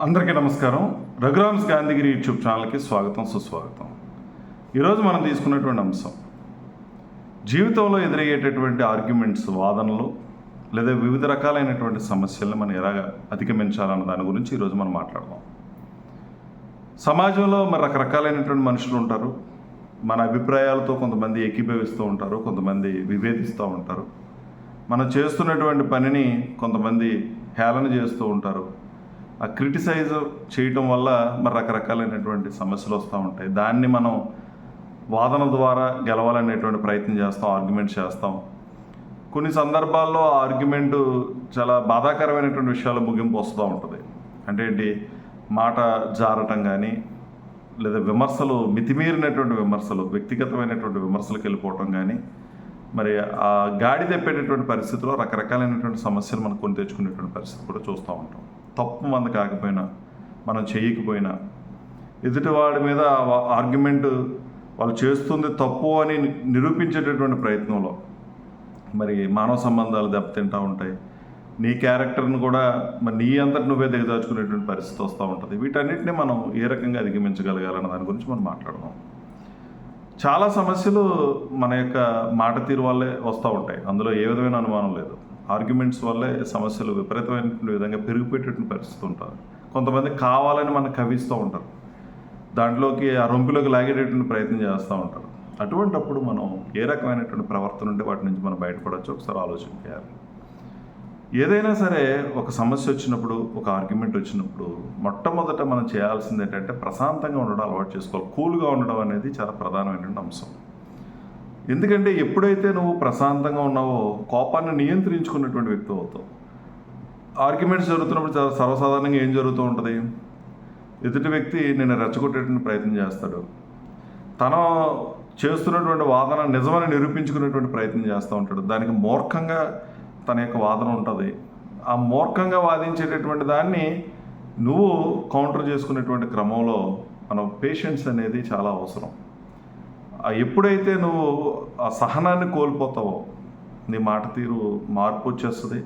అందరికీ నమస్కారం. రఘురామ్స్ గాంధీగిరి యూట్యూబ్ ఛానల్కి స్వాగతం సుస్వాగతం. ఈరోజు మనం తీసుకున్నటువంటి అంశం జీవితంలో ఎదురయ్యేటటువంటి ఆర్గ్యుమెంట్స్ వాదనలు లేదా వివిధ రకాలైనటువంటి సమస్యలను మనం ఎలా అధిగమించాలన్న దాని గురించి ఈరోజు మనం మాట్లాడదాం. సమాజంలో మరి రకరకాలైనటువంటి మనుషులు ఉంటారు. మన అభిప్రాయాలతో కొంతమంది ఏకీభవిస్తూ ఉంటారు కొంతమంది విభేదిస్తూ ఉంటారు. మనం చేస్తున్నటువంటి పనిని కొంతమంది హేళన చేస్తూ ఉంటారు. ఆ క్రిటిసైజ్ చేయటం వల్ల మరి రకరకాలైనటువంటి సమస్యలు వస్తూ ఉంటాయి. దాన్ని మనం వాదన ద్వారా గెలవాలనేటువంటి ప్రయత్నం చేస్తాం ఆర్గ్యుమెంట్ చేస్తాం. కొన్ని సందర్భాల్లో ఆ ఆర్గ్యుమెంట్ చాలా బాధాకరమైనటువంటి విషయాల ముగింపు వస్తూ ఉంటుంది. అంటే ఏంటి? మాట జారటం కానీ లేదా విమర్శలు మితిమీరినటువంటి విమర్శలు వ్యక్తిగతమైనటువంటి విమర్శలకు వెళ్ళిపోవటం కానీ మరి ఆ గాడి తెప్పేటటువంటి పరిస్థితిలో రకరకాలైనటువంటి సమస్యలు మనం కొని తెచ్చుకునేటువంటి పరిస్థితి కూడా చూస్తూ ఉంటాం. తప్పు మంది కాకపోయినా మనం చేయకపోయినా ఎదుటివాడి మీద ఆర్గ్యుమెంట్ వాళ్ళు చేస్తుంది తప్పు అని నిరూపించేటటువంటి ప్రయత్నంలో మరి మానవ సంబంధాలు దెబ్బతింటూ ఉంటాయి. నీ క్యారెక్టర్ను కూడా మరి నీ అంతటి నువ్వే దిగదాచుకునేటువంటి పరిస్థితి వస్తూ ఉంటుంది. వీటన్నిటిని మనం ఏ రకంగా అధిగమించగలగాలన్న దాని గురించి మనం మాట్లాడదాం. చాలా సమస్యలు మన యొక్క మాట తీరు వల్లే వస్తూ ఉంటాయి. అందులో ఏ విధమైన అనుమానం లేదు. ఆర్గ్యుమెంట్స్ వల్లే సమస్యలు విపరీతమైనటువంటి విధంగా పెరిగిపోయేటటువంటి పరిస్థితి ఉంటారు కొంతమంది కావాలని మనం కవిస్తూ ఉంటారు. దాంట్లోకి ఆ రొంపిలోకి లాగేటటువంటి ప్రయత్నం చేస్తూ ఉంటారు. అటువంటప్పుడు మనం ఏ రకమైనటువంటి ప్రవర్తన ఉంటే వాటి నుంచి మనం బయటపడవచ్చు? ఒకసారి ఆలోచన చేయాలి. ఏదైనా సరే ఒక సమస్య వచ్చినప్పుడు ఒక ఆర్గ్యుమెంట్ వచ్చినప్పుడు మొట్టమొదట మనం చేయాల్సింది ఏంటంటే ప్రశాంతంగా ఉండడం అలవాటు చేసుకోవాలి. కూల్గా ఉండడం అనేది చాలా ప్రధానమైనటువంటి అంశం. ఎందుకంటే ఎప్పుడైతే నువ్వు ప్రశాంతంగా ఉన్నావో కోపాన్ని నియంత్రించుకున్నటువంటి వ్యక్తి అవుతావు. ఆర్గ్యుమెంట్స్ జరుగుతున్నప్పుడు చాలా సర్వసాధారణంగా ఏం జరుగుతూ ఉంటుంది? ఎదుటి వ్యక్తి నేను రెచ్చగొట్టేటువంటి ప్రయత్నం చేస్తాడు. తను చేస్తున్నటువంటి వాదన నిజమని నిరూపించుకునేటువంటి ప్రయత్నం చేస్తూ ఉంటాడు. దానికి మూర్ఖంగా తన యొక్క వాదన ఉంటుంది. ఆ మూర్ఖంగా వాదించేటటువంటి దాన్ని నువ్వు కౌంటర్ చేసుకునేటువంటి క్రమంలో మన పేషెన్స్ అనేది చాలా అవసరం. ఎప్పుడైతే నువ్వు ఆ సహనాన్ని కోల్పోతావో నీ మాట తీరు మార్పు వచ్చేస్తుంది.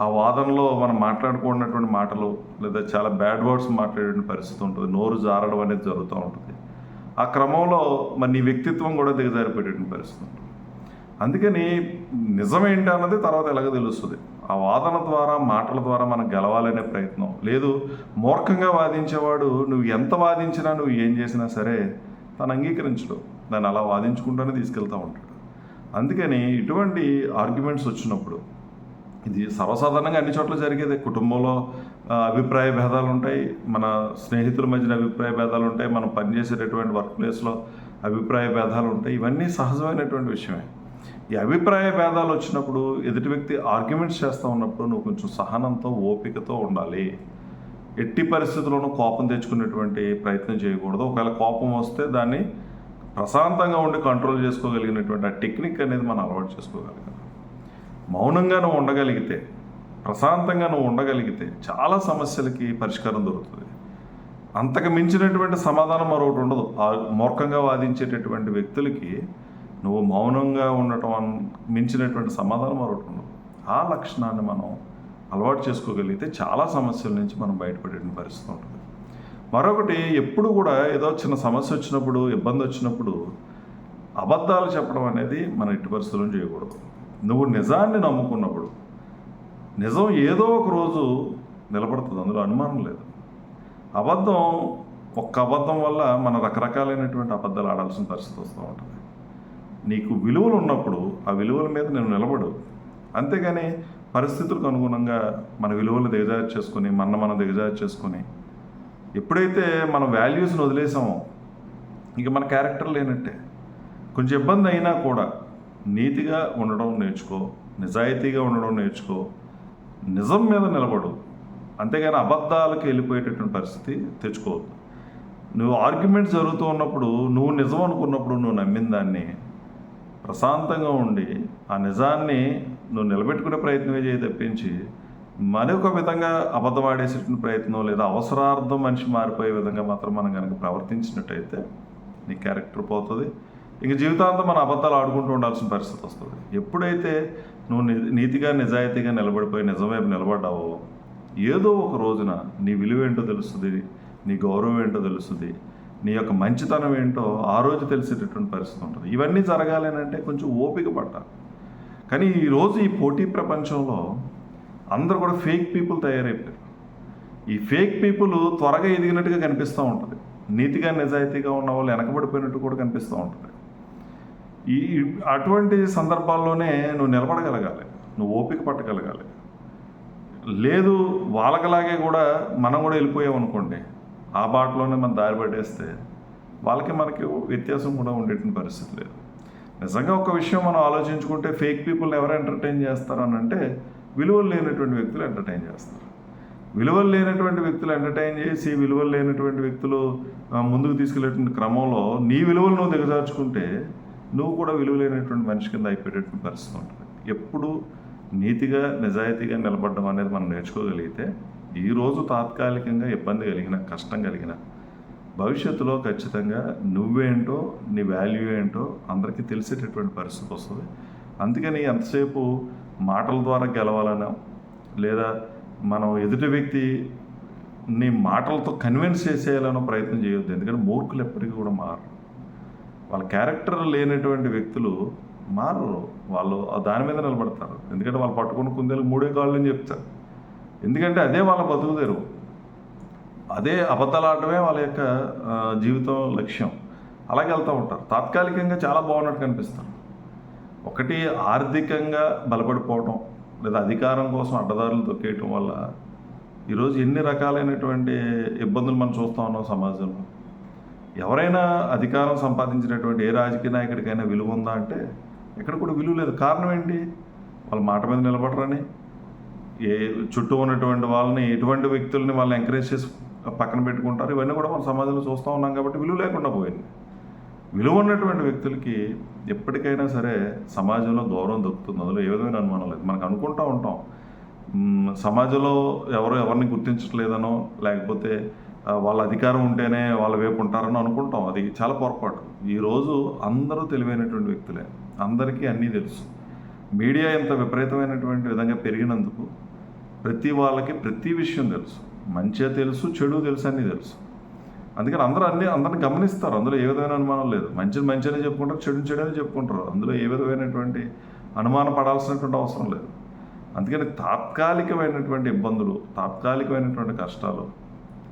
ఆ వాదనలో మనం మాట్లాడుకున్నటువంటి మాటలు లేదా చాలా బ్యాడ్ వర్డ్స్ మాట్లాడే పరిస్థితి ఉంటుంది. నోరు జారడం అనేది జరుగుతూ ఉంటుంది. ఆ క్రమంలో మరి నీ వ్యక్తిత్వం కూడా దిగజారిపోయేటువంటి పరిస్థితి ఉంటుంది. అందుకని నిజమేంటి అన్నది తర్వాత ఎలాగ తెలుస్తుంది. ఆ వాదన ద్వారా మాటల ద్వారా మనం గెలవాలనే ప్రయత్నం. లేదు మూర్ఖంగా వాదించేవాడు నువ్వు ఎంత వాదించినా నువ్వు ఏం చేసినా సరే తను అంగీకరించడు. దాన్ని అలా వాదించుకుంటూనే తీసుకెళ్తూ ఉంటాడు. అందుకని ఇటువంటి ఆర్గ్యుమెంట్స్ వచ్చినప్పుడు ఇది సర్వసాధారణంగా అన్ని చోట్ల జరిగేది. కుటుంబంలో అభిప్రాయ భేదాలు ఉంటాయి. మన స్నేహితుల మధ్యన అభిప్రాయ భేదాలు ఉంటాయి. మనం పనిచేసేటటువంటి వర్క్ ప్లేస్లో అభిప్రాయ భేదాలు ఉంటాయి. ఇవన్నీ సహజమైనటువంటి విషయమే. ఈ అభిప్రాయ భేదాలు వచ్చినప్పుడు ఎదుటి వ్యక్తి ఆర్గ్యుమెంట్స్ చేస్తూ ఉన్నప్పుడు నువ్వు కొంచెం సహనంతో ఓపికతో ఉండాలి. ఎట్టి పరిస్థితుల్లోనూ కోపం తెచ్చుకునేటువంటి ప్రయత్నం చేయకూడదు. ఒకవేళ కోపం వస్తే దాన్ని ప్రశాంతంగా ఉండి కంట్రోల్ చేసుకోగలిగినటువంటి ఆ టెక్నిక్ అనేది మనం అలవాటు చేసుకోగలగాలి. మౌనంగా నువ్వు ఉండగలిగితే ప్రశాంతంగా నువ్వు ఉండగలిగితే చాలా సమస్యలకి పరిష్కారం దొరుకుతుంది. అంతకు మించినటువంటి సమాధానం మరొకటి ఉండదు. ఆ మూర్ఖంగా వాదించేటటువంటి వ్యక్తులకి నువ్వు మౌనంగా ఉండటం మించినటువంటి సమాధానం మరొకటి ఉండదు. ఆ లక్షణాన్ని మనం అలవాటు చేసుకోగలిగితే చాలా సమస్యల నుంచి మనం బయటపడే పరిస్థితి ఉంటుంది. మరొకటి ఎప్పుడు కూడా ఏదో చిన్న సమస్య వచ్చినప్పుడు ఇబ్బంది వచ్చినప్పుడు అబద్ధాలు చెప్పడం అనేది మన ఎట్టి పరిస్థితుల్లో చేయకూడదు. నువ్వు నిజాన్ని నమ్ముకున్నప్పుడు నిజం ఏదో ఒక రోజు నిలబడుతుంది. అందులో అనుమానం లేదు. అబద్ధం ఒక్క అబద్ధం వల్ల మన రకరకాలైనటువంటి అబద్ధాలు ఆడాల్సిన పరిస్థితి వస్తూ ఉంటుంది. నీకు విలువలు ఉన్నప్పుడు ఆ విలువల మీద నేను నిలబడు. అంతేగాని పరిస్థితులకు అనుగుణంగా మన విలువలు దిగజారు చేసుకొని మన మనం దిగజారు చేసుకొని ఎప్పుడైతే మన వాల్యూస్ని వదిలేసామో ఇక మన క్యారెక్టర్ లేనట్టే. కొంచెం ఇబ్బంది అయినా కూడా నీతిగా ఉండడం నేర్చుకో నిజాయితీగా ఉండడం నేర్చుకో నిజం మీద నిలబడు. అంతేగాని అబద్ధాలకు వెళ్ళిపోయేటటువంటి పరిస్థితి తెచ్చుకోవద్దు. నువ్వు ఆర్గ్యుమెంట్ జరుగుతూ ఉన్నప్పుడు నువ్వు నిజం అనుకున్నప్పుడు నువ్వు నమ్మిన దాన్ని ప్రశాంతంగా ఉండి ఆ నిజాన్ని నువ్వు నిలబెట్టుకునే ప్రయత్నమే చేయి తప్పించి మరొక విధంగా అబద్ధమాడేసేటువంటి ప్రయత్నం లేదా అవసరార్థం మనిషి మారిపోయే విధంగా మాత్రం మనం కనుక ప్రవర్తించినట్టయితే నీ క్యారెక్టర్ పోతుంది. ఇంక జీవితాంతం మన అబద్ధాలు ఆడుకుంటూ ఉండాల్సిన పరిస్థితి వస్తుంది. ఎప్పుడైతే నువ్వు ని- నీతిగా నిజాయితీగా నిలబడిపోయి నిజం వైపు నిలబడ్డావో ఏదో ఒక రోజున నీ విలువ ఏంటో తెలుస్తుంది నీ గౌరవం ఏంటో తెలుస్తుంది నీ యొక్క మంచితనం ఏంటో ఆ రోజు తెలిసేటటువంటి పరిస్థితి ఉంటుంది. ఇవన్నీ జరగాలి అంటే కొంచెం ఓపిక పట్టాలి. కానీ ఈరోజు ఈ పోటీ ప్రపంచంలో అందరూ కూడా ఫేక్ పీపుల్ తయారైపోయారు. ఈ ఫేక్ పీపుల్ త్వరగా ఎదిగినట్టుగా కనిపిస్తూ ఉంటుంది. నీతిగా నిజాయితీగా ఉన్న వాళ్ళు వెనకబడిపోయినట్టు కూడా కనిపిస్తూ ఉంటుంది. ఈ అటువంటి సందర్భాల్లోనే నువ్వు నిలబడగలగాలి. నువ్వు ఓపిక పట్టగలగాలి. లేదు వాళ్ళకలాగే కూడా మనం కూడా వెళ్ళిపోయాం అనుకోండి. ఆ బాటలోనే మనం దారి పట్టేస్తే వాళ్ళకి మనకి వ్యత్యాసం కూడా ఉండేటువంటి పరిస్థితి లేదు. నిజంగా ఒక విషయం మనం ఆలోచించుకుంటే ఫేక్ పీపుల్ ఎవరు ఎంటర్టైన్ చేస్తారు అని అంటే విలువలు లేనటువంటి వ్యక్తులు ఎంటర్టైన్ చేస్తారు. విలువలు లేనటువంటి వ్యక్తులు ఎంటర్టైన్ చేసి విలువలు లేనటువంటి వ్యక్తులు ముందుకు తీసుకెళ్ళేటువంటి క్రమంలో నీ విలువలు నువ్వు దిగజార్చుకుంటే నువ్వు కూడా విలువ లేనటువంటి మనిషి కింద అయిపోయేటటువంటి పరిస్థితి ఉంటుంది. ఎప్పుడు నీతిగా నిజాయితీగా నిలబడడం అనేది మనం నేర్చుకోగలిగితే ఈరోజు తాత్కాలికంగా ఇబ్బంది కలిగిన కష్టం కలిగిన భవిష్యత్తులో ఖచ్చితంగా నువ్వేంటో నీ వాల్యూ ఏంటో అందరికీ తెలిసేటటువంటి పరిస్థితి వస్తుంది. అందుకని ఎంతసేపు మాటల ద్వారా గెలవాలనో లేదా మనం ఎదుటి వ్యక్తి నీ మాటలతో కన్విన్స్ చేసేయాలనో ప్రయత్నం చేయొద్దు. ఎందుకంటే మూర్ఖులు ఎప్పటికీ కూడా మారరు. వాళ్ళ క్యారెక్టర్ లేనటువంటి వ్యక్తులు మారరు. వాళ్ళు ఆ దాని మీద నిలబడతారు. ఎందుకంటే వాళ్ళు పట్టుకున్న కుందేలు మూడే కాళ్ళు అని చెప్తారు. ఎందుకంటే అదే వాళ్ళ బతుకుదేరు అదే అబద్ధాలు ఆడటమే వాళ్ళ యొక్క జీవితం లక్ష్యం. అలాగే వెళ్తూ ఉంటారు. తాత్కాలికంగా చాలా బాగున్నట్టు కనిపిస్తారు ఒకటి ఆర్థికంగా బలపడిపోవటం లేదా అధికారం కోసం అడ్డదారులు తొక్కేయటం వల్ల ఈరోజు ఎన్ని రకాలైనటువంటి ఇబ్బందులు మనం చూస్తూ ఉన్నాం సమాజంలో. ఎవరైనా అధికారం సంపాదించినటువంటి ఏ రాజకీయ నాయకుడికైనా విలువ ఉందా అంటే ఎక్కడ కూడా విలువ లేదు. కారణం ఏంటి? వాళ్ళ మాట మీద నిలబడరని ఏ చుట్టూ ఉన్నటువంటి వాళ్ళని ఎటువంటి వ్యక్తుల్ని వాళ్ళని ఎంకరేజ్ చేసి పక్కన పెట్టుకుంటారు. ఇవన్నీ కూడా మన సమాజంలో చూస్తూ ఉన్నాం కాబట్టి విలువ లేకుండా పోయింది. విలువ ఉన్నటువంటి వ్యక్తులకి ఎప్పటికైనా సరే సమాజంలో గౌరవం దొరుకుతుంది అందులో ఏ విధమైన అనుమానం లేదు. మనకు అనుకుంటూ ఉంటాం. సమాజంలో ఎవరు ఎవరిని గుర్తించట్లేదనో లేకపోతే వాళ్ళ అధికారం ఉంటేనే వాళ్ళ వైపు ఉంటారని అనుకుంటాం. అది చాలా పొరపాటు. ఈరోజు అందరూ తెలివైనటువంటి వ్యక్తులే. అందరికీ అన్నీ తెలుసు. మీడియా ఇంత విపరీతమైనటువంటి విధంగా పెరిగినందుకు ప్రతి వాళ్ళకి ప్రతి విషయం తెలుసు. మంచిగా తెలుసు చెడు తెలుసు అన్నీ తెలుసు. అందుకని అందరూ అన్ని అందరిని గమనిస్తారు. అందులో ఏ విధమైన అనుమానం లేదు. మంచిని మంచిగానే చెప్పుకుంటారు చెడు అని చెప్పుకుంటారు. అందులో ఏ విధమైనటువంటి అనుమానం పడాల్సినటువంటి అవసరం లేదు. అందుకని తాత్కాలికమైనటువంటి ఇబ్బందులు తాత్కాలికమైనటువంటి కష్టాలు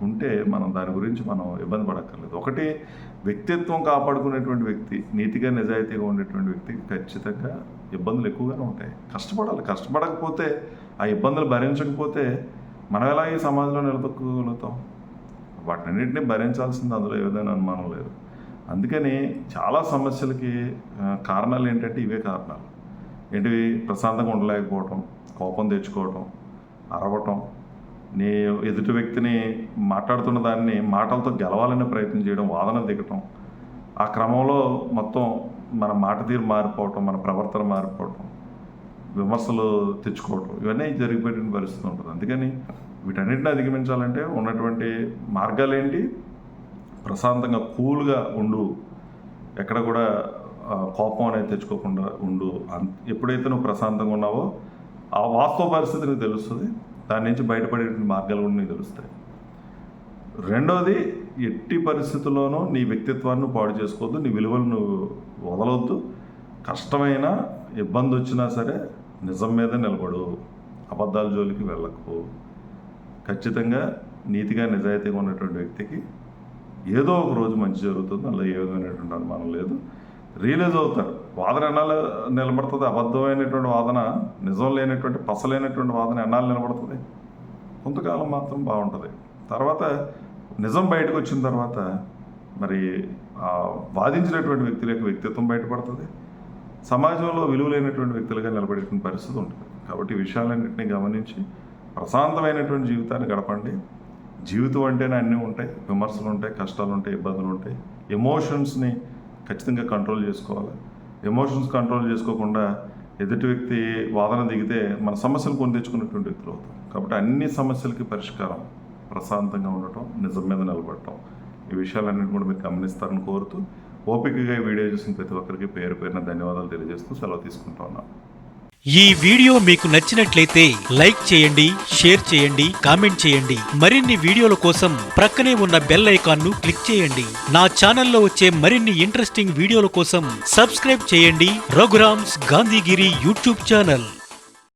ఉంటే మనం దాని గురించి మనం ఇబ్బంది పడక్కర్లేదు. ఒకటి వ్యక్తిత్వం కాపాడుకునేటువంటి వ్యక్తి నీతిగా నిజాయితీగా ఉండేటువంటి వ్యక్తికి ఖచ్చితంగా ఇబ్బందులు ఎక్కువగానే ఉంటాయి. కష్టపడాలి. కష్టపడకపోతే ఆ ఇబ్బందులు భరించకపోతే మనం ఎలా ఈ సమాజంలో నిలదొక్కగలుగుతాం? వాటినన్నింటినీ భరించాల్సింది అందులో ఏదైనా అనుమానం లేదు. అందుకని చాలా సమస్యలకి కారణాలు ఏంటంటే ఇవే కారణాలు. ఏంటివి? ప్రశాంతంగా ఉండలేకపోవటం కోపం తెచ్చుకోవటం అరవటం. నీ ఎదుటి వ్యక్తిని మాట్లాడుతున్న దాన్ని మాటలతో గెలవాలనే ప్రయత్నం చేయడం వాదన దిగటం. ఆ క్రమంలో మొత్తం మన మాట తీరు మారిపోవటం మన ప్రవర్తన మారిపోవటం. విమర్శలు తెచ్చుకోవటం ఇవన్నీ జరిగిపోయిన పరిస్థితి ఉంటుంది. అందుకని వీటన్నిటిని అధిగమించాలంటే ఉన్నటువంటి మార్గాలు ఏంటి ప్రశాంతంగా కూల్గా ఉండు. ఎక్కడ కూడా కోపం అనేది తెచ్చుకోకుండా ఉండు. అన్- ఎప్పుడైతే నువ్వు ప్రశాంతంగా ఉన్నావో ఆ వాస్తవ పరిస్థితి నీకు తెలుస్తుంది. దాని నుంచి బయటపడే మార్గాలు కూడా నీకు తెలుస్తాయి. రెండోది ఎట్టి పరిస్థితుల్లోనూ నీ వ్యక్తిత్వాన్ని పాడు చేసుకోవద్దు. నీ విలువలు నువ్వు వదలవద్దు కష్టమైన ఇబ్బంది వచ్చినా సరే నిజం మీద నిలబడు అబద్ధాల జోలికి వెళ్ళకు. ఖచ్చితంగా నీతిగా నిజాయితీగా ఉన్నటువంటి వ్యక్తికి ఏదో ఒక రోజు మంచి జరుగుతుంది అందులో ఏ విధమైనటువంటి అనుమానం లేదు. రియలైజ్ అవుతారు. వాదన ఎన్నాళ్ళు నిలబడుతుంది? అబద్ధమైనటువంటి వాదన నిజం లేనటువంటి పసలేనటువంటి వాదన ఎన్నాళ్ళు నిలబడుతుంది? కొంతకాలం మాత్రం బాగుంటుంది. తర్వాత నిజం బయటకు వచ్చిన తర్వాత మరి వాదించినటువంటి వ్యక్తుల యొక్క వ్యక్తిత్వం బయటపడుతుంది. సమాజంలో విలువలైనటువంటి వ్యక్తులుగా నిలబడేటువంటి పరిస్థితి ఉంటుంది. కాబట్టి విషయాలన్నింటినీ గమనించి ప్రశాంతమైనటువంటి జీవితాన్ని గడపండి. జీవితం అంటేనే అన్నీ ఉంటాయి. విమర్శలు ఉంటాయి కష్టాలు ఉంటాయి ఇబ్బందులు ఉంటాయి. ఎమోషన్స్ని ఖచ్చితంగా కంట్రోల్ చేసుకోవాలి. ఎమోషన్స్ కంట్రోల్ చేసుకోకుండా ఎదుటి వ్యక్తి వాదన దిగితే మన సమస్యలు కొని తెచ్చుకున్నటువంటి వ్యక్తులు అవుతాం. కాబట్టి అన్ని సమస్యలకి పరిష్కారం ప్రశాంతంగా ఉండటం నిజం మీద నిలబడటం. ఈ విషయాలన్నింటి కూడా మీరు గమనిస్తారని కోరుతూ ఓపికగా వీడియో చూసిన ప్రతి ఒక్కరికి పేరు పేరున ధన్యవాదాలు తెలియజేస్తూ సెలవు తీసుకుంటా ఉన్నాం. ఈ వీడియో మీకు నచ్చినట్లయితే లైక్ చేయండి షేర్ చేయండి కామెంట్ చేయండి. మరిన్ని వీడియోల కోసం ప్రక్కనే ఉన్న బెల్ ఐకాన్ను క్లిక్ చేయండి. నా ఛానల్లో వచ్చే మరిన్ని ఇంట్రెస్టింగ్ వీడియోల కోసం సబ్స్క్రైబ్ చేయండి. Raghuram's Gandhigiri YouTube channel.